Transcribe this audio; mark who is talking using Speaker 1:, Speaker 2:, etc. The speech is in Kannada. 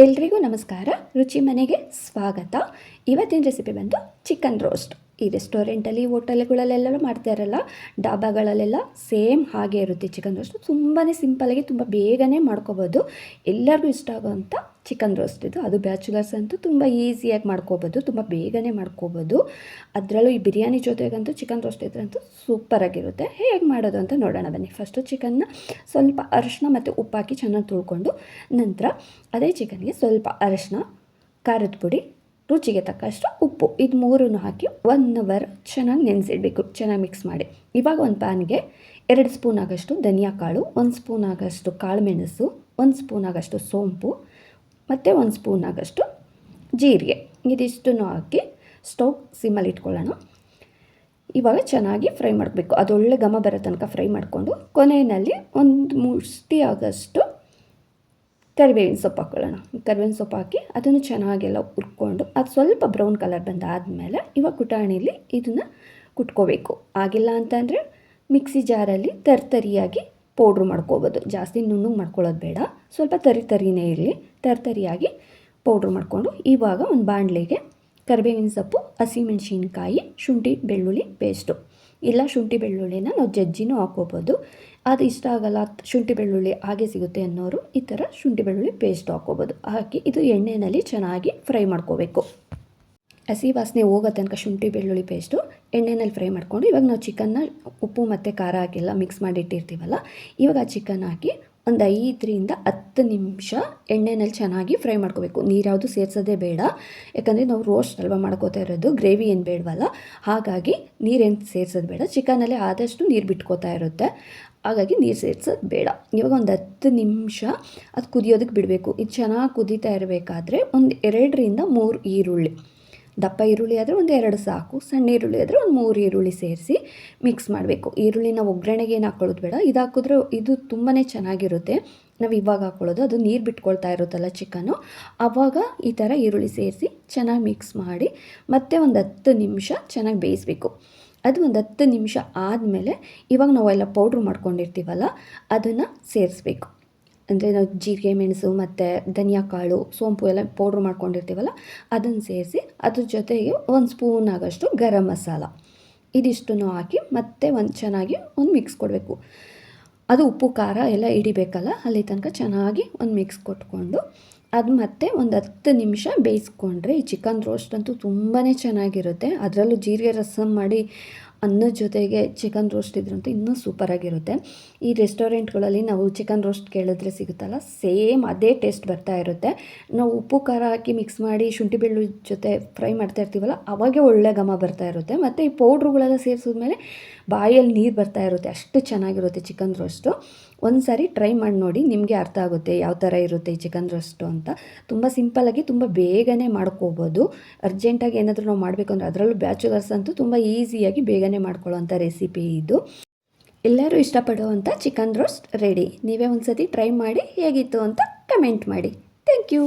Speaker 1: ಎಲ್ರಿಗೂ ನಮಸ್ಕಾರ. ರುಚಿ ಮನೆಗೆ ಸ್ವಾಗತ. ಇವತ್ತಿನ ರೆಸಿಪಿ ಬಂದು ಚಿಕನ್ ರೋಸ್ಟ್ ಈ ರೆಸ್ಟೋರೆಂಟಲ್ಲಿ ಹೋಟೆಲ್ಗಳಲ್ಲೆಲ್ಲ ಮಾಡ್ತಾರಲ್ಲ ಡಾಬಾಗಳಲ್ಲೆಲ್ಲ ಸೇಮ್ ಹಾಗೆ ಇರುತ್ತೆ ಚಿಕನ್ ರೋಸ್ಟ್ ತುಂಬಾ ಸಿಂಪಲಾಗಿ ತುಂಬ ಬೇಗನೆ ಮಾಡ್ಕೋಬೋದು. ಎಲ್ಲರಿಗೂ ಇಷ್ಟ ಆಗೋವಂಥ ಚಿಕನ್ ರೋಸ್ಟ್ ಇದು. ಅದು ಬ್ಯಾಚುಲರ್ಸ್ ಅಂತೂ ತುಂಬ ಈಸಿಯಾಗಿ ಮಾಡ್ಕೋಬೋದು. ತುಂಬ ಬೇಗನೆ ಮಾಡ್ಕೋಬೋದು. ಅದರಲ್ಲೂ ಈ ಬಿರಿಯಾನಿ ಜೊತೆಗಂತೂ ಚಿಕನ್ ರೋಸ್ಟ್ ಇದ್ರಂತೂ ಸೂಪರಾಗಿರುತ್ತೆ ಹೇಗೆ ಮಾಡೋದು ಅಂತ ನೋಡೋಣ ಬನ್ನಿ. ಫಸ್ಟು ಚಿಕನ್ನ ಸ್ವಲ್ಪ ಅರಿಶಿನ ಮತ್ತು ಉಪ್ಪು ಹಾಕಿ ಚೆನ್ನಾಗಿ ತುಳ್ಕೊಂಡು ನಂತರ ಅದೇ ಚಿಕನ್ಗೆ ಸ್ವಲ್ಪ ಅರಿಶಿನ, ಖಾರದ ಪುಡಿ ರುಚಿಗೆ ತಕ್ಕಷ್ಟು ಉಪ್ಪು. ಇದು ಮೂರನ್ನು ಹಾಕಿ ಒನ್ ಅವರ್ ಚೆನ್ನಾಗಿ ನೆನೆಸಿಡಬೇಕು. ಚೆನ್ನಾಗಿ ಮಿಕ್ಸ್ ಮಾಡಿ. ಇವಾಗ ಒಂದು ಪ್ಯಾನ್ಗೆ ಎರಡು ಸ್ಪೂನ್ ಆಗಷ್ಟು ಧನಿಯಾ ಕಾಳು, ಒಂದು ಸ್ಪೂನ್ ಆಗಷ್ಟು ಕಾಳು ಮೆಣಸು ಒಂದು ಸ್ಪೂನ್ ಆಗಷ್ಟು ಸೋಂಪು, ಮತ್ತು ಒಂದು ಸ್ಪೂನ್ ಆಗಷ್ಟು ಜೀರಿಗೆ. ಇದಿಷ್ಟನ್ನು ಹಾಕಿ ಸ್ಟವ್ ಸಿಮ್ಮಲ್ಲಿ ಇಟ್ಕೊಳ್ಳೋಣ. ಇವಾಗ ಚೆನ್ನಾಗಿ ಫ್ರೈ ಮಾಡಬೇಕು. ಅದೊಳ್ಳೆ ಘಮ ಬರೋ ತನಕ ಫ್ರೈ ಮಾಡಿಕೊಂಡು ಕೊನೆಯಲ್ಲಿ ಒಂದು ಮುಷ್ಟಿ ಆಗಷ್ಟು ಕರಿಬೇವಿನ ಸೊಪ್ಪು ಹಾಕ್ಕೊಳ್ಳೋಣ ಕರಿಬೇವಿನ ಸೊಪ್ಪು ಹಾಕಿ ಅದನ್ನು ಚೆನ್ನಾಗೆಲ್ಲ ಹುರ್ಕೊಂಡು ಅದು ಸ್ವಲ್ಪ ಬ್ರೌನ್ ಕಲರ್ ಬಂದಾದಮೇಲೆ ಇವಾಗ ಕುಟಾಣಿಲಿ ಇದನ್ನು ಕುಟ್ಕೋಬೇಕು. ಆಗಿಲ್ಲ ಅಂತಂದರೆ ಮಿಕ್ಸಿ ಜಾರಲ್ಲಿ ತರ್ತರಿಯಾಗಿ ಪೌಡ್ರ್ ಮಾಡ್ಕೋಬೋದು. ಜಾಸ್ತಿ ನುಣ್ಣಗೆ ಮಾಡ್ಕೊಳ್ಳೋದು ಬೇಡ. ಸ್ವಲ್ಪ ತರಿ ತರಿನೇ ಇರಲಿ. ತರ್ತರಿಯಾಗಿ ಪೌಡ್ರ್ ಮಾಡಿಕೊಂಡು ಇವಾಗ ಒಂದು ಬಾಣಲೆಗೆ ಕರಿಬೇವಿನ ಸೊಪ್ಪು, ಹಸಿಮೆಣಸಿನ್ಕಾಯಿ, ಶುಂಠಿ ಬೆಳ್ಳುಳ್ಳಿ ಪೇಸ್ಟು. ಇಲ್ಲ ಶುಂಠಿ ಬೆಳ್ಳುಳ್ಳಿನ ನಾವು ಜಜ್ಜಿನೂ ಹಾಕೋಬೋದು ಅದು ಇಷ್ಟ ಆಗಲ್ಲ, ಶುಂಠಿ ಬೆಳ್ಳುಳ್ಳಿ ಹಾಗೆ ಸಿಗುತ್ತೆ ಅನ್ನೋರು ಈ ಥರ ಶುಂಠಿ ಬೆಳ್ಳುಳ್ಳಿ ಪೇಸ್ಟ್ ಹಾಕ್ಕೋಬೋದು. ಹಾಕಿ ಇದು ಎಣ್ಣೆಯಲ್ಲಿ ಚೆನ್ನಾಗಿ ಫ್ರೈ ಮಾಡ್ಕೋಬೇಕು. ಹಸಿ ವಾಸನೆ ಹೋಗೋ ತನಕ ಶುಂಠಿ ಬೆಳ್ಳುಳ್ಳಿ ಪೇಸ್ಟು ಎಣ್ಣೆನಲ್ಲಿ ಫ್ರೈ ಮಾಡ್ಕೊಂಡು ಇವಾಗ ನಾವು ಚಿಕನ್ನ ಉಪ್ಪು ಮತ್ತು ಖಾರ ಹಾಕಿಲ್ಲ ಮಿಕ್ಸ್ ಮಾಡಿ ಇಟ್ಟಿರ್ತೀವಲ್ಲ, ಇವಾಗ ಆ ಚಿಕನ್ ಹಾಕಿ ಒಂದು ಐದರಿಂದ ಹತ್ತು ನಿಮಿಷ ಎಣ್ಣೆನಲ್ಲಿ ಚೆನ್ನಾಗಿ ಫ್ರೈ ಮಾಡ್ಕೋಬೇಕು. ನೀರ್ಯಾವುದು ಸೇರಿಸೋದೇ ಬೇಡ. ಯಾಕಂದರೆ ನಾವು ರೋಸ್ಟ್ ಅಲ್ವಾ ಮಾಡ್ಕೋತಾ ಇರೋದು ಗ್ರೇವಿ ಏನು ಬೇಡವಲ್ಲ? ಹಾಗಾಗಿ ನೀರೇನು ಸೇರಿಸೋದು ಬೇಡ. ಚಿಕನಲ್ಲಿ ಆದಷ್ಟು ನೀರು ಬಿಟ್ಕೋತಾ ಇರುತ್ತೆ. ಹಾಗಾಗಿ ನೀರು ಸೇರ್ಸೋದು ಬೇಡ. ಇವಾಗ ಒಂದು ಹತ್ತು ನಿಮಿಷ ಅದು ಕುದಿಯೋದಕ್ಕೆ ಬಿಡಬೇಕು. ಇದು ಚೆನ್ನಾಗಿ ಕುದೀತಾ ಇರಬೇಕಾದ್ರೆ ಒಂದು ಎರಡರಿಂದ ಮೂರು ಈರುಳ್ಳಿ. ದಪ್ಪ ಈರುಳ್ಳಿ ಆದರೆ ಒಂದು ಎರಡು ಸಾಕು, ಸಣ್ಣ ಈರುಳ್ಳಿ ಆದರೆ ಒಂದು ಮೂರು ಈರುಳ್ಳಿ ಸೇರಿಸಿ ಮಿಕ್ಸ್ ಮಾಡಬೇಕು. ಈರುಳ್ಳಿನ ಒಗ್ಗರಣೆಗೆ ಏನು ಹಾಕ್ಕೊಳ್ಳೋದು ಬೇಡ, ಇದು ಹಾಕಿದ್ರೆ ಇದು ತುಂಬಾ ಚೆನ್ನಾಗಿರುತ್ತೆ. ನಾವು ಇವಾಗ ಹಾಕ್ಕೊಳ್ಳೋದು ಅದು ನೀರು ಬಿಟ್ಕೊಳ್ತಾ ಇರುತ್ತಲ್ಲ ಚಿಕನ್ನು ಆವಾಗ ಈ ಥರ ಈರುಳ್ಳಿ ಸೇರಿಸಿ ಚೆನ್ನಾಗಿ ಮಿಕ್ಸ್ ಮಾಡಿ ಮತ್ತೆ ಒಂದು ಹತ್ತು ನಿಮಿಷ ಚೆನ್ನಾಗಿ ಬೇಯಿಸಬೇಕು. ಅದು ಒಂದು ಹತ್ತು ನಿಮಿಷ ಆದಮೇಲೆ ಇವಾಗ ನಾವೆಲ್ಲ ಪೌಡ್ರ್ ಮಾಡ್ಕೊಂಡಿರ್ತೀವಲ್ಲ, ಅದನ್ನು ಸೇರಿಸ್ಬೇಕು. ಅಂದರೆ ನಾವು ಜೀರಿಗೆ, ಮೆಣಸು ಮತ್ತು ಧನಿಯಾ ಕಾಳು, ಸೋಂಪು ಎಲ್ಲ ಪೌಡ್ರ್ ಮಾಡ್ಕೊಂಡಿರ್ತೀವಲ್ಲ, ಅದನ್ನು ಸೇರಿಸಿ ಅದ್ರ ಜೊತೆಗೆ ಒಂದು ಸ್ಪೂನ್ ಆಗೋಷ್ಟು ಗರಂ ಮಸಾಲ. ಇದಿಷ್ಟನ್ನು ಹಾಕಿ ಮತ್ತೆ ಒಂದು ಚೆನ್ನಾಗಿ ಒಂದು ಮಿಕ್ಸ್ ಕೊಡಬೇಕು. ಅದು ಉಪ್ಪು, ಖಾರ ಎಲ್ಲ ಹಿಡಿಬೇಕಲ್ಲ, ಅಲ್ಲಿ ತನಕ ಚೆನ್ನಾಗಿ ಒಂದು ಮಿಕ್ಸ್ ಕೊಟ್ಕೊಂಡು ಅದು ಮತ್ತೆ ಒಂದು ಹತ್ತು ನಿಮಿಷ ಬೇಯಿಸ್ಕೊಂಡ್ರೆ ಈ ಚಿಕನ್ ರೋಸ್ಟ್ ಅಂತೂ ತುಂಬಾ ಚೆನ್ನಾಗಿರುತ್ತೆ. ಅದರಲ್ಲೂ ಜೀರಿಗೆ ರಸಮ್ ಮಾಡಿ ಅನ್ನದ ಜೊತೆಗೆ ಚಿಕನ್ ರೋಸ್ಟ್ ಇದ್ರಂತೂ ಇನ್ನೂ ಸೂಪರಾಗಿರುತ್ತೆ ಈ ರೆಸ್ಟೋರೆಂಟ್ಗಳಲ್ಲಿ ನಾವು ಚಿಕನ್ ರೋಸ್ಟ್ ಕೇಳಿದ್ರೆ ಸಿಗುತ್ತಲ್ಲ ಸೇಮ್ ಅದೇ ಟೇಸ್ಟ್ ಬರ್ತಾ ಇರುತ್ತೆ. ನಾವು ಉಪ್ಪು, ಖಾರ ಹಾಕಿ ಮಿಕ್ಸ್ ಮಾಡಿ ಶುಂಠಿ ಬೆಳ್ಳುಳ್ಳಿ ಜೊತೆ ಫ್ರೈ ಮಾಡ್ತಾ ಇರ್ತೀವಲ್ಲ, ಅವಾಗೆ ಒಳ್ಳೆ ಘಮ ಬರ್ತಾ ಇರುತ್ತೆ. ಮತ್ತು ಈ ಪೌಡ್ರುಗಳೆಲ್ಲ ಸೇರಿಸಿದ್ಮೇಲೆ ಬಾಯಲ್ಲಿ ನೀರು ಬರ್ತಾ ಇರುತ್ತೆ, ಅಷ್ಟು ಚೆನ್ನಾಗಿರುತ್ತೆ ಚಿಕನ್ ರೋಸ್ಟು ಒಂದು ಸಾರಿ ಟ್ರೈ ಮಾಡಿ ನೋಡಿ, ನಿಮಗೆ ಅರ್ಥ ಆಗುತ್ತೆ ಯಾವ ಥರ ಇರುತ್ತೆ ಈ ಚಿಕನ್ ರೋಸ್ಟು ಅಂತ. ತುಂಬ ಸಿಂಪಲ್ಲಾಗಿ ತುಂಬ ಬೇಗನೆ ಮಾಡ್ಕೋಬೋದು. ಅರ್ಜೆಂಟಾಗಿ ಏನಾದರೂ ನಾವು ಮಾಡಬೇಕು ಅಂದರೆ ಅದರಲ್ಲೂ ಬ್ಯಾಚುಲರ್ಸ್ ಅಂತೂ ತುಂಬ ಈಸಿಯಾಗಿ ಬೇಗನೆ ಮಾಡ್ಕೊಳ್ಳೋವಂಥ ರೆಸಿಪಿ ಇದು. ಎಲ್ಲರೂ ಇಷ್ಟಪಡುವಂಥ ಚಿಕನ್ ರೋಸ್ಟ್ ರೆಡಿ ನೀವೇ ಒಂದು ಸತಿ ಟ್ರೈ ಮಾಡಿ ಹೇಗಿತ್ತು ಅಂತ ಕಮೆಂಟ್ ಮಾಡಿ. Thank you